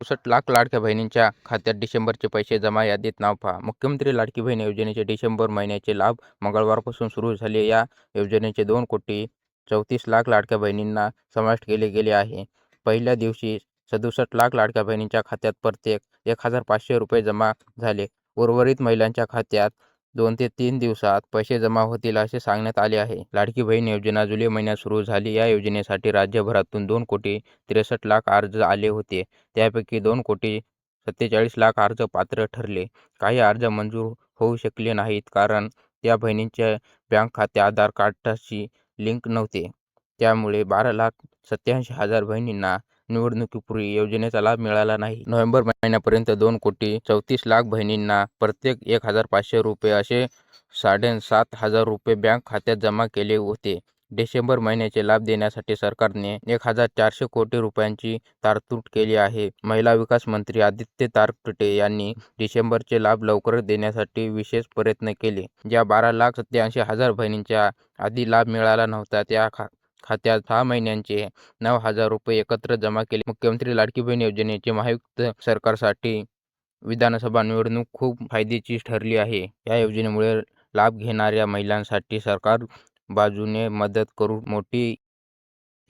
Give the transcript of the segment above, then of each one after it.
चौसष्ट लाख लाडक्या बहिणींच्या खात्यात डिसेंबरचे पैसे जमा यादीत नाव पहा. मुख्यमंत्री लाडकी बहीण योजनेचे डिसेंबर महिन्याचे लाभ मंगळवारपासून सुरू झाले. या योजनेचे दोन कोटी चौतीस लाख लाडक्या बहिणींना समाविष्ट केले गेले आहे. पहिल्या दिवशी सदुसष्ट लाख लाडक्या बहिणींच्या खात्यात प्रत्येक एक हजार पाचशे रुपये जमा झाले. उर्वरित महिलांच्या खात्यात दोन ते तीन दिवसात पैसे जमा होतील असे सांगण्यात आले आहे. लाडकी बहीण योजना जुलै महिन्यात सुरू झाली. या योजनेसाठी राज्यभरातून दोन कोटी त्रेसष्ट लाख अर्ज आले होते. त्यापैकी दोन कोटी सत्तेचाळीस लाख अर्ज पात्र ठरले. काही अर्ज मंजूर होऊ शकले नाहीत कारण त्या बहिणींच्या बँक खाते आधार कार्डाशी लिंक नव्हते. त्यामुळे बारा लाख सत्याऐंशी हजार बहिणींना निवडणुकीपूर्वी योजनेचा लाभ मिळाला नाही. नोव्हेंबर महिन्यापर्यंत दोन कोटी चौतीस लाख बहिणींना प्रत्येक एक हजार पाचशे रुपये असे साडेसात हजार रुपये बँक खात्यात जमा केले होते. डिसेंबर महिन्याचे लाभ देण्यासाठी सरकारने एक हजार चारशे कोटी रुपयांची तरतूद केली आहे. महिला विकास मंत्री आदित्य तारकटे यांनी डिसेंबरचे लाभ लवकर देण्यासाठी विशेष प्रयत्न केले. ज्या बारा लाख सत्याऐंशी हजार बहिणींच्या आधी लाभ मिळाला नव्हता त्या खा खात्यात सहा महिन्यांचे नऊ हजार रुपये एकत्र जमा केले. मुख्यमंत्री लाडकी बहीण योजनेचे महायुक्त सरकारसाठी विधानसभा निवडणूक खूप फायद्याची ठरली आहे. या योजनेमुळे लाभ घेणाऱ्या महिलांसाठी सरकार बाजूने मदत करू मोठी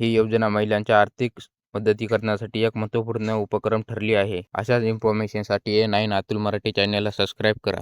ही योजना महिलांच्या आर्थिक मदती करण्यासाठी एक महत्त्वपूर्ण उपक्रम ठरली आहे. अशाच इन्फॉर्मेशनसाठी ए नाईन अतुल मराठी चॅनलला सबस्क्राईब करा.